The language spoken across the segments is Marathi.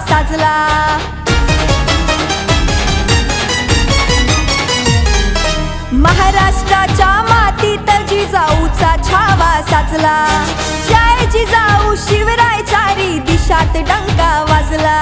साजला. महाराष्ट्राच्या मातीत जिजाऊचा छावा साजला. जय जिजाऊ शिवराय चारी दिशात डंका वाजला.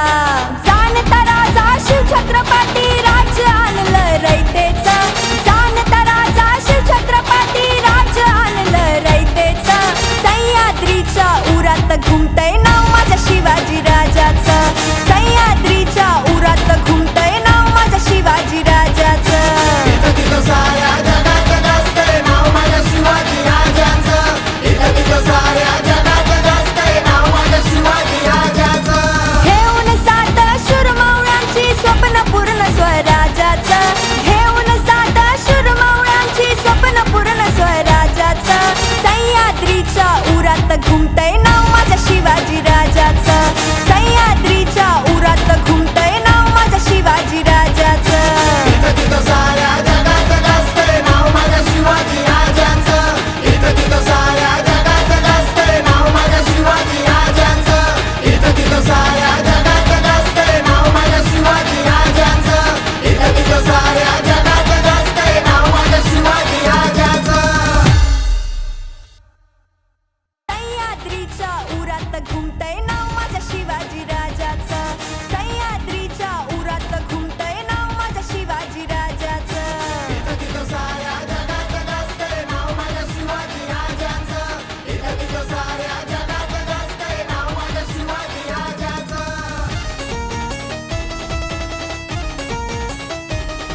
红灯。